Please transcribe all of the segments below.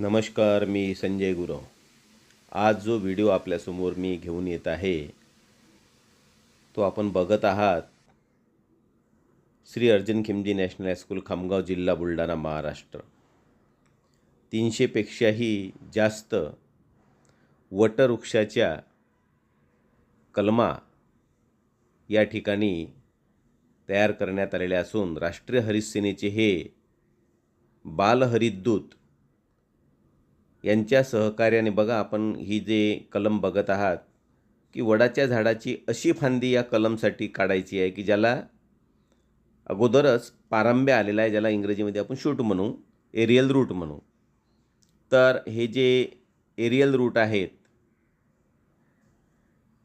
नमस्कार मी संजय गुरव. आज जो व्हिडिओ आपल्यासमोर मी घेऊन येत आहे तो आपण बघत आहात. Shri Arjun Khimji national high school Khamgaon जिल्हा बुलढाणा महाराष्ट्र. तीनशेपेक्षाही जास्त वटवृक्षाच्या कलमा या ठिकाणी तयार करण्यात आलेल्या असून राष्ट्रीय हरित सेनेचे हे बालहरितदूत यांच्या सहकार्याने बघा आपण ही जे कलम बघत आहात की वडाच्या झाडाची अशी फांदी या कलमसाठी काढायची आहे की ज्याला अगोदरच पारंब्या आलेला आहे ज्याला इंग्रजीमध्ये आपण शूट म्हणू एरियल रूट म्हणू. तर हे जे एरियल रूट आहेत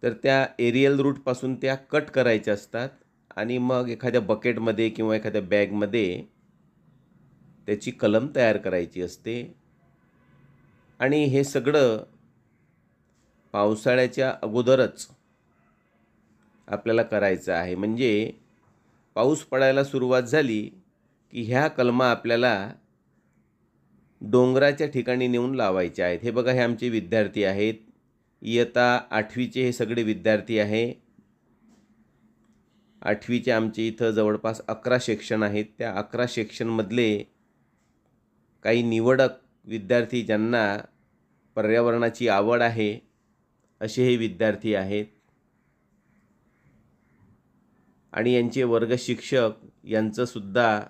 तर त्या एरियल रूटपासून त्या कट करायच्या असतात आणि मग एखाद्या बकेटमध्ये किंवा एखाद्या बॅगमध्ये त्याची कलम तयार करायची असते. आणि हे सगळं पावसाळ्याच्या अगोदरच आपल्याला करायचं आहे. म्हणजे पाऊस पडायला सुरुवात झाली की ह्या कलमा आपल्याला डोंगराच्या ठिकाणी नेऊन लावायच्या आहेत. हे बघा हे आमचे विद्यार्थी आहेत. इयत्ता आठवीचे हे सगळे विद्यार्थी आहे. आठवीचे आमचे इथं जवळपास अकरा सेक्शन आहेत. त्या अकरा सेक्शनमधले काही निवडक विद्यार्थी ज्यांना पर्यावरणाची आवड आहे असे हे विद्यार्थी आहेत. आणि यांचे वर्ग शिक्षक यांचंसुद्धा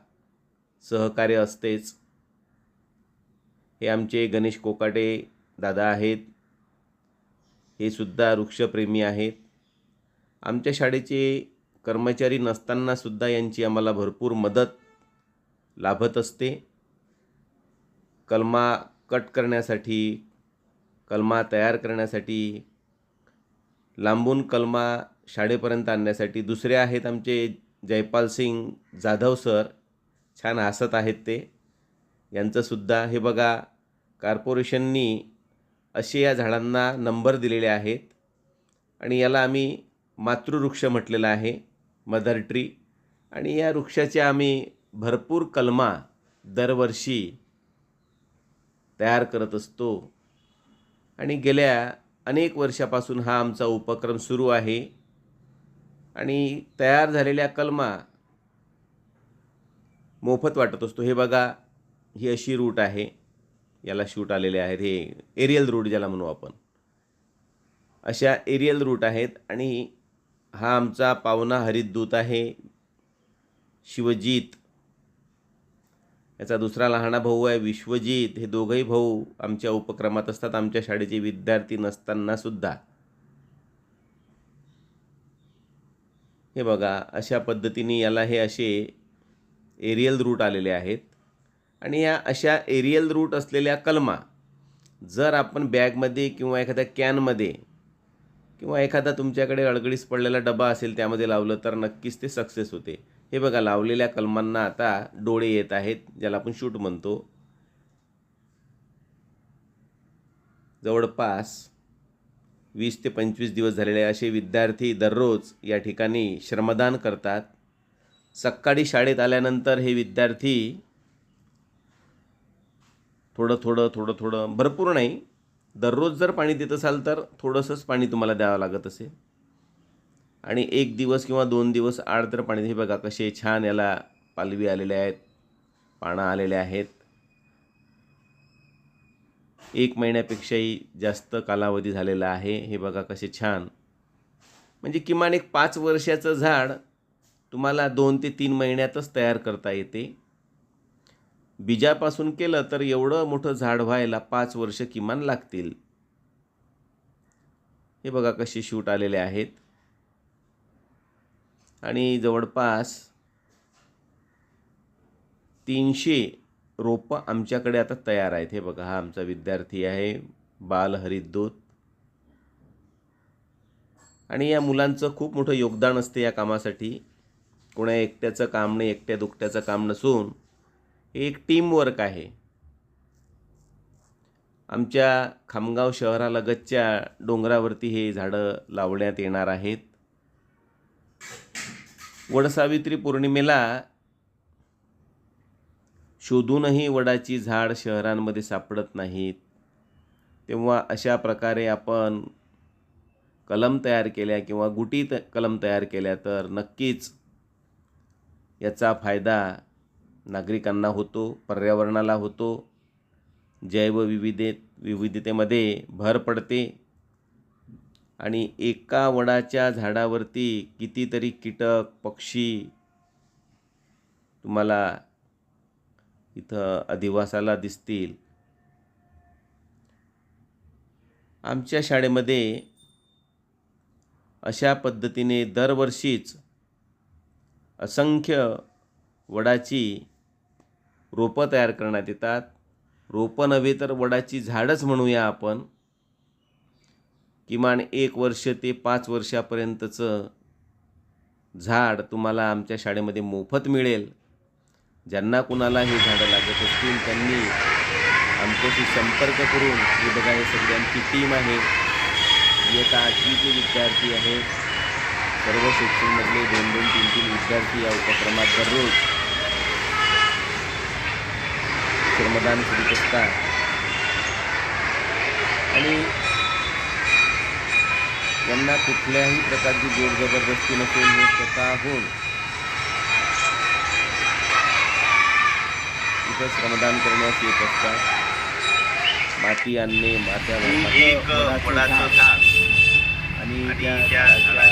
सहकार्य असतेच. हे आमचे गणेश कोकाटे दादा आहेत. हे सुद्धा वृक्षप्रेमी आहेत. आमच्या शाळेचे कर्मचारी नसतानासुद्धा यांची आम्हाला भरपूर मदत लाभत असते. कलमा कट करण्यासाठी कलमा तयार करण्यासाठी लांबून कलमा शाळेपर्यंत आणण्यासाठी. दुसरे आहेत आमचे जयपाल सिंग जाधव सर. छान हसत आहेत ते. यांचंसुद्धा हे बघा कॉर्पोरेशननी असे या झाडांना नंबर दिलेले आहेत. आणि याला आम्ही मातृवृक्ष म्हटलेलं आहे मदर ट्री. आणि या वृक्षाचे आम्ही भरपूर कलमा दरवर्षी तयार करत असतो. आणि गेल्या अनेक वर्षापासून हा आमचा उपक्रम सुरू आहे. आणि तयार झालेल्या कलमा मोफत वाटत असतो. हे बघा ही अशी रूट आहे. याला शूट आलेले आहेत. हे एरियल रूट ज्याला म्हणू आपण. अशा एरियल रूट आहेत आणि हा आमचा पावना हरितदूत आहे. शिवजीत याचा दुसरा लहाना भाऊ आहे विश्वजित. हे दोघंही भाऊ आमच्या उपक्रमात असतात. आमच्या शाळेचे विद्यार्थी नसतानासुद्धा हे बघा अशा पद्धतीने याला हे असे एरियल रूट आलेले आहेत. आणि या अशा एरियल रूट असलेल्या कलमा जर आपण बॅगमध्ये किंवा एखाद्या कॅनमध्ये किंवा एखादा तुमच्याकडे अडगळीस पडलेला डबा असेल त्यामध्ये लावलं तर नक्कीच ते सक्सेस होते. हे बघा लावलेल्या कलमांना आता डोळे येत आहेत ज्याला आपण शूट म्हणतो. जवळपास वीस ते पंचवीस दिवस झालेले असे विद्यार्थी दररोज या ठिकाणी श्रमदान करतात. सकाळी शाळेत आल्यानंतर हे विद्यार्थी थोडं थोडं थोडं थोडं भरपूर नाही. दररोज जर पाणी देत असाल तर थोडंसंच पाणी तुम्हाला द्यावं लागत असेल. आणि एक दिवस किंवा दोन दिवस आड तर पाणी हे बघा कसे छान याला पालवी आलेले आहेत पानं आलेले आहेत. एक महिन्यापेक्षाही जास्त कालावधी झालेला आहे. हे बघा कसे छान. म्हणजे किमान एक पाच वर्षाचं झाड तुम्हाला दोन ते तीन महिन्यातच तयार करता येते. बीजापासून केलं तर एवढं मोठं झाड व्हायला पाच वर्ष किमान लागतील. हे बघा कसे शूट आलेले आहेत. आणि जवळपास तीनशे रोपं आमच्याकडे आता तयार आहेत. हे बघा हा आमचा विद्यार्थी आहे बाल हरिद्दूत आणि या मुलांचं खूप मोठं योगदान असते या कामासाठी. कोणा एकट्याचं काम नाही एकट्या दुकट्याचं काम नसून हे एक टीमवर्क आहे. आमच्या खामगाव शहरालगतच्या डोंगरावरती हे झाडं लावण्यात येणार आहेत. वडसावित्री पौर्णिमेला शोधूनही वडाची झाड शहरांमध्ये सापडत नाहीत. तेव्हा अशा प्रकारे आपण कलम तयार केल्या किंवा गुटी त कलम तयार केल्या तर नक्कीच याचा फायदा नागरिकांना होतो पर्यावरणाला होतो. जैवविविधेत विविधतेमध्ये भर पडते. आणि एका वडाच्या झाडावरती कितीतरी कीटक पक्षी तुम्हाला इथं अधिवासाला दिसतील. आमच्या शाळेमध्ये अशा पद्धतीने दरवर्षीच असंख्य वडाची रोपं तयार करण्यात येतात. रोपं नव्हे तर वडाची झाडच म्हणूया आपण. किमान एक वर्ष ते पाच वर्षापर्यंतचं झाड तुम्हाला आमच्या शाळेमध्ये मोफत मिळेल. ज्यांना कुणाला हे झाडं लागत असतील त्यांनी आमच्याशी संपर्क करून हे बघा हे सगळ्यांची टीम आहे. इयत्ता आठवीचे विद्यार्थी आहेत सर्व सेक्शनमधले दोन दोन तीन तीन विद्यार्थी या उपक्रमात दररोज श्रमदान करीत असतात. आणि यांना कुठल्याही प्रकारची जोर जबरदस्ती नसून हे स्वतःहून इथं श्रमदान करण्यास येत असतात. माती आणणे मात्या आणि आणि त्या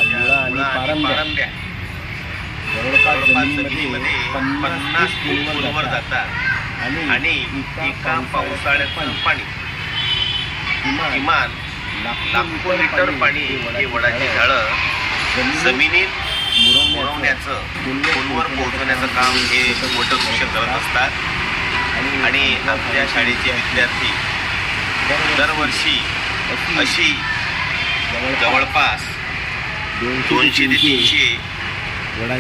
मुळा आणि पारंब्या. जवळपास जमिनीमध्ये पन्नास पन्नास फूट फूट खोलवर खोलवर जातात. आणि एका पावसाळ्याचं पाणी किमान लाखो लिटर पाणी हे वडाची झाडं जमिनीत मुरवण्याचं खोलवर पोहोचवण्याचं काम हे वटवृक्ष करत असतात. आणि आमच्या शाळेचे विद्यार्थी दरवर्षी अशी जवळपास दोनशे ते तीनशे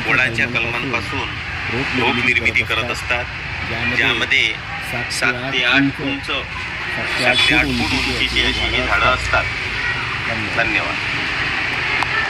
वडाच्या कलमांपासून रोप निर्मिती करत असतात. ज्यामध्ये सात ते आठ उंच सात ते आठ फूट उंचीची अशी ही झाडं असतात धन्यवाद